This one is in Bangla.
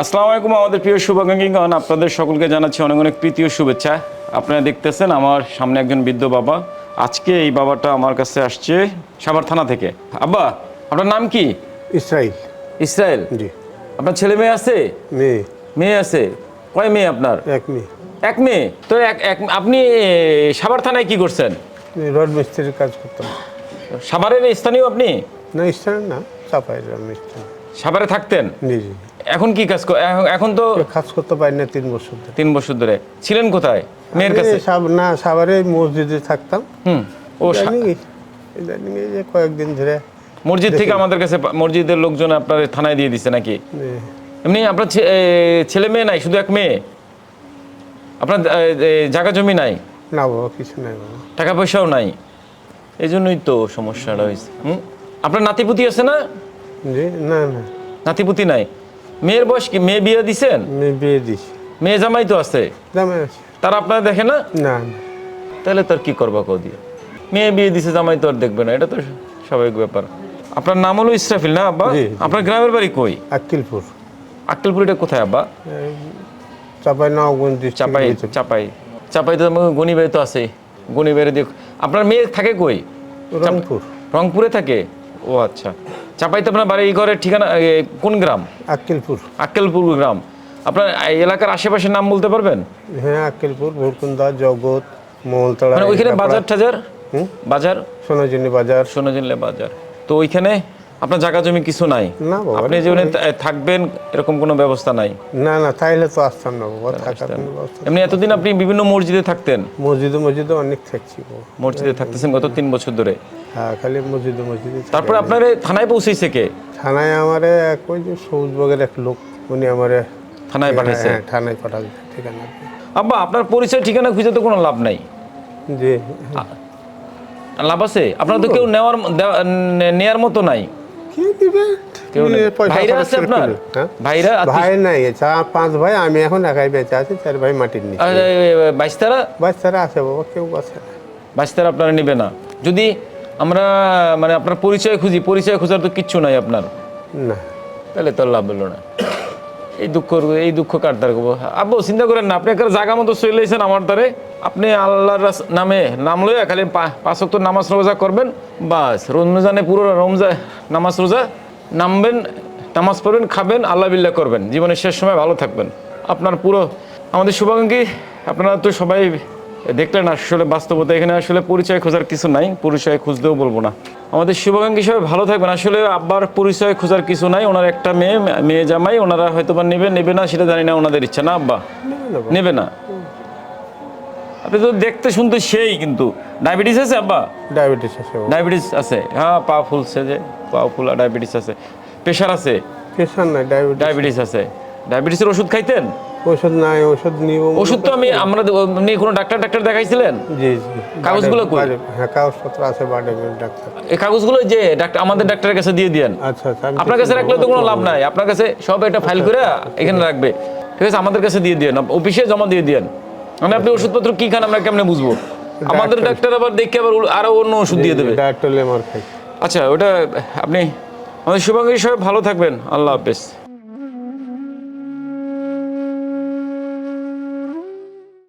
আসসালামু আলাইকুম আমাদের প্রিয় শুভাকাঙ্ক্ষীগণ। আপনাদের সকলকে জানাচ্ছি অনেক অনেক প্রীতি ও শুভেচ্ছা। আপনারা দেখতেছেন আমার সামনে একজন বৃদ্ধ বাবা। আজকে এই বাবাটা আমার কাছে আসছে সাভার থানা থেকে। আব্বা আপনার নাম কি? ইসরাইল। ইসরায়েল জি। আপনার ছেলে মেয়ে আছে? মেয়ে। মেয়ে আছে। কয় মেয়ে আপনার? এক মেয়ে। এক মেয়ে? তো এক এক আপনি সাভার থানায় কি করছেন? রড মিস্ত্রির কাজ করতাম। সাভারের স্থানীয় আপনি? না স্টার না চাপাই রড মিস্ত্রি সাভারে থাকতেন? জি জি। এখন কি কাজ এখন- তো কাজ করতে পারি না তিন বছর ধরে। তিন বছর ধরে। ছিলেন কোথায়? মেয়ের কাছে? না সাভারে মসজিদে থাকতাম। হুম। ও ইদানিং এই- যে কয়েকদিন ধরে মসজিদ থেকে আমাদের কাছে মসজিদের লোকজন আপনার থানায় দিয়ে দিছে নাকি? এমনি আপনার ছেলে মেয়ে নাই শুধু এক মেয়ে? আপনার জায়গা জমি নাই? না বাবা কিছু নাই বাবা। টাকা পয়সাও নাই? এই জন্যই তো সমস্যাটা হয়েছে। হুম? আপনার নাতিপুতি আছে না? জি না না। নাতিপুতি নাই? মেয়ের বয়স কি? মেয়ে বিয়ে দিছেন? মেয়ে বিয়ে দিছি। মেয়ে জামাই তো আছে। তারা আপনারা দেখে না? না তাহলে তার কি করবা কো দিয়ে? মেয়ে বিয়ে দিছে জামাই তো আর দেখবে না। এটা তো স্বাভাবিক ব্যাপার। আপনার নাম হলো ইসরাফিল না আব্বা। আপনার গ্রামের বাড়ি কই? আক্কিলপুর। আক্কেলপুর এটা কোথায় আব্বা? চাপাই নওগঞ্জ চাপাই চাপাই। চাপাই তো গণিবাই তো আছে গণিবাইরে দেখ আপনার মেয়ে থাকে কই? রংপুর। রংপুরে থাকে? ও আচ্ছা। চাপাইতে আপনার বাড়ি ঘরের ঠিকানা কোন গ্রাম? আক্কেলপুর। আক্কেলপুর গ্রাম। আপনার এলাকার আশেপাশের নাম বলতে পারবেন? হ্যাঁ আক্কেলপুর ভুরকুন্দা জগৎ মহলতলা মানে ওইখানে বাজার টাজার হুম? বাজার? সোনাজনী বাজার। শোনা বাজার। তো ওইখানে আপনার জায়গা জমি কিছু নাই। না বাবা আপনি থা- থাকবেন এরকম কোনো ব্যবস্থা নাই। না না তাইলে তো আসতাম না বাবা থাকার কোনো ব্যবস্থা এমনি এতদিন আপনি বিভিন্ন মসজিদে থাকতেন? মসজিদে মসজিদে অনেক থাকছি মসজিদে থাকতেছেন গত তিন বছর ধরে। হ্যাঁ খালি মসজিদে মসজিদে। তারপরে আপনার থানায় পৌঁছেছে কে? থানায় আমারে এক ওই যে সবুজবাগের এক লোক উনি আমারে থানায় পাঠাইছে হ্যাঁ থানায় পাঠাবে ঠিকানা। আব্বা আপনার পরিচয় ঠিকানা খুঁজে তো কোনো লাভ নাই। যে লাভ আছে? আপনার তো কেউ নেওয়ার নেয়ার মতো নাই। কি দিবে? হ্যাঁ? ভাইরা আত্মীয়- ভাই নাই চার পাঁচ ভাই আমি এখন একাই বেঁচে আছি চার ভাই মাটির নিচে। বাইশতারা? আছে বাবা কেউ আছে। বাইশতারা আপনারা নেবে না। যদি আমরা মানে আপনার পরিচয় খুঁজি পরিচয় খুঁজার তো কিচ্ছু নাই আপনার। না। তাহলে তো লাভ হলো না। এই দুঃখ এই দুঃখ দ্বারা করব? আব্বু, চিন্তা করেন না, আপনি একটা জায়গা মতো চলে এসেছেন আমার দ্বারে। আপনি আল্লাহর নামে নাম লইয়া খালি পা- পাঁচ ওয়াক্ত নামাজ রোজা করবেন, বাস। রমজানে পুরো রমজা নামাজ রোজা নামবেন, নামাজ পড়বেন, খাবেন, আল্লাহ বিল্লাহ করবেন। জীবনের শেষ সময় ভালো থাকবেন। আপনার পুরো, আমাদের শুভাকাঙ্ক্ষী, আপনারা তো সবাই দেখলেন, আসলে বাস্তবতা এখানে আসলে পরিচয় খোঁজার কিছু নাই, পরিচয় খুঁজতেও বলব না। আমাদের শুভাকাঙ্ক্ষী সবাই ভালো থাকবেন। আসলে আব্বার পরিচয় খোঁজার কিছু নাই ওনার একটা মেয়ে মেয়ে জামাই ওনারা হয়তো বা নেবে নেবে না সেটা জানি না ওনাদের ইচ্ছা। না আব্বা? নেবে না আপনি তো দেখতে শুনতে সেই কিন্তু। ডায়াবেটিস আছে আব্বা? ডায়াবেটিস আছে ডায়াবেটিস আছে। হ্যাঁ পা ফুলছে যে পা ফুলা ডায়াবেটিস আছে। প্রেশার আছে? প্রেশার নাই ডায়াবেটিস আছে। ডায়াবেটিসের ওষুধ খাইতেন? ওষুধ নাই ওষুধ নিব ওষুধ তো আমি আমরা এমনি কোনো ডাক্তার ডাক্তার দেখাইছিলেন? জি জি। কাগজগুলো কই? হ্যাঁ কাগজপত্র আছে বাড়ি ডাক্তার। এই কাগজগুলো যে ডাক্তার আমাদের ডাক্তারের কাছে দিয়ে দিয়েন। আচ্ছা আচ্ছা আপনার কাছে রাখলে তো কোনো লাভ নাই। আপনার কাছে সব এটা ফাইল করে এখানে রাখবে। ঠিক আছে আমাদের কাছে দিয়ে দিয়েন। অফিসে জমা দিয়ে দিয়েন। মানে আপনি ওষুধপত্র কি খান আমরা কেমনে বুঝব? আমাদের ডাক্তার আবার দেখে আবার আরও অন্য ওষুধ দিয়ে দেবে। ডাক্তার লেমার খাই। আচ্ছা ওটা আপনি আমাদের শুভাঙ্গী সবাই ভালো থাকবেন। আল্লাহ হাফেজ।